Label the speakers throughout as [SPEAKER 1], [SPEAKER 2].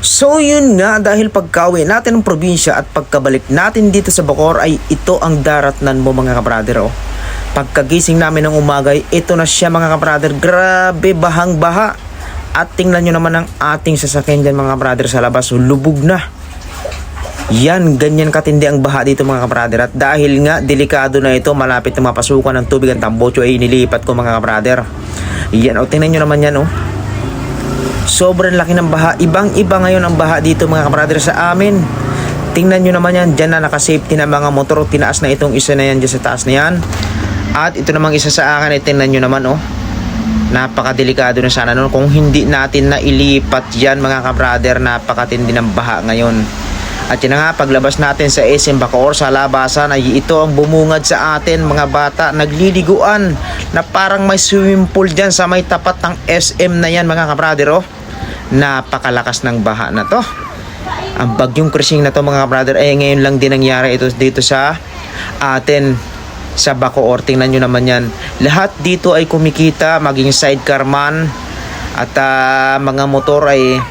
[SPEAKER 1] So yun nga dahil pagkawi natin ng probinsya at pagkabalik natin dito sa Bacor ay ito ang daratnan mo mga kabrader oh. Pagkagising namin ng umagay, ito na siya mga kabrader. Grabe bahang baha. At tingnan nyo naman ang ating sasakyan dyan mga kabrader sa labas. Lubog na. Yan, ganyan katindi ang baha dito mga kabrader. At dahil nga, delikado na ito, malapit na mapasukan ng tubig ang tambocho ay inilipat ko mga kabrader. Yan, o tingnan nyo naman yan oh. Sobrang laki ng baha. Ibang iba ngayon ang baha dito mga kabrader sa amin. Tingnan nyo naman yan, dyan na nakasafety na mga motor. Tinaas na itong isa na yan dyan sa taas na yan. At ito namang isa sa akin, eh, tingnan nyo naman oh. Napakadelikado na sana nun. Kung hindi natin na ilipat yan mga kabrader, napakatindi ng baha ngayon. At yun nga, paglabas natin sa SM Bacoor sa labasan ay ito ang bumungad sa atin mga bata nagliliguan na parang may swimming pool dyan sa may tapat ng SM na yan mga kabrader oh. Napakalakas ng baha na to. Ang bagyong krishing na to mga kabrader ay ngayon lang din nangyari ito dito sa atin sa Bacoor. Tingnan nyo naman yan. Lahat dito ay kumikita maging sidecar man at ah, mga motor ay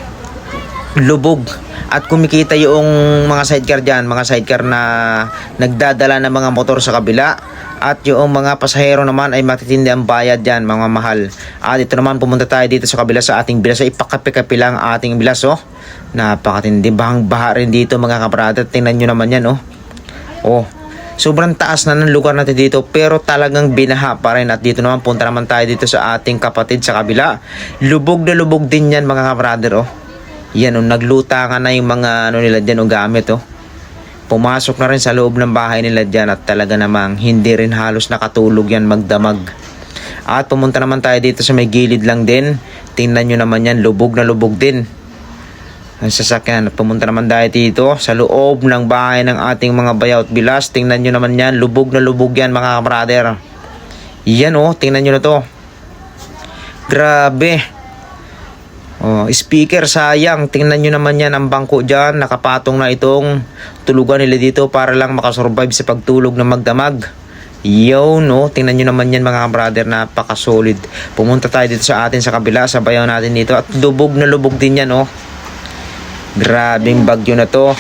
[SPEAKER 1] lubog at kumikita yung mga sidecar dyan, mga sidecar na nagdadala ng mga motor sa kabila at yung mga pasahero naman ay matitindi ang bayad dyan, mga mahal. At ito naman, pumunta tayo dito sa kabila sa ating bilas. Ipakapi-kapi lang ang ating bilas, oh. Napakatindi. Bahang baha rin dito, mga kabrada. Tingnan nyo naman yan, oh. Oh, sobrang taas na ng lugar natin dito pero talagang binaha pa rin at dito naman punta naman tayo dito sa ating kapatid sa kabila lubog na lubog din yan mga kabrader oh yan oh naglutangan na yung mga ano nila dyan oh gamit oh pumasok na rin sa loob ng bahay nila dyan at talaga namang hindi rin halos nakatulog yan magdamag at pumunta naman tayo dito sa may gilid lang din tingnan nyo naman yan lubog na lubog din ang sasakyan. Pumunta naman tayo dito sa loob ng bahay ng ating mga bayaw bilas. Tingnan nyo naman yan. Lubog na lubog yan mga kabrader. Yan oh. Tingnan nyo na to. Grabe. Oh, speaker sayang. Tingnan nyo naman yan ang bangko dyan. Nakapatong na itong tulugan nila dito para lang makasurvive sa pagtulog ng magdamag. Yo, no? Tingnan nyo naman yan mga brother, napaka-solid. Pumunta tayo dito sa atin sa kabila, sa bayaw natin dito. At lubog na lubog din yan, oh. Grabing bagyo na to.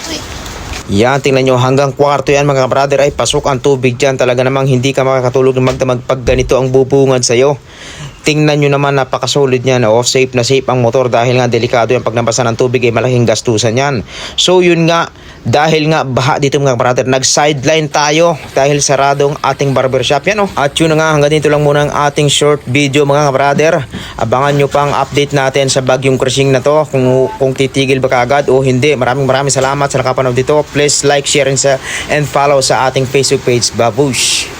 [SPEAKER 1] Yan, tingnan nyo, hanggang kwarto yan mga brother ay pasok ang tubig dyan. Talaga namang hindi ka makakatulog ng magdamag pag ganito ang bubungad sa'yo. Tingnan nyo naman, napakasolid niyan. Oh, safe na safe ang motor dahil nga delikado yung pag nabasa ng tubig ay malaking gastusan yan. So yun nga, dahil nga baha dito mga brother, nag-sideline tayo dahil sarado ang ating barbershop yan. Oh. At yun na nga, hanggang dito lang muna ang ating short video mga brother. Abangan nyo pang update natin sa bagyong crushing na to kung, kung titigil ba kaagad o hindi. Maraming maraming salamat sa nakapanood dito. Please like, share, and, sa, and follow sa ating Facebook page. Babush!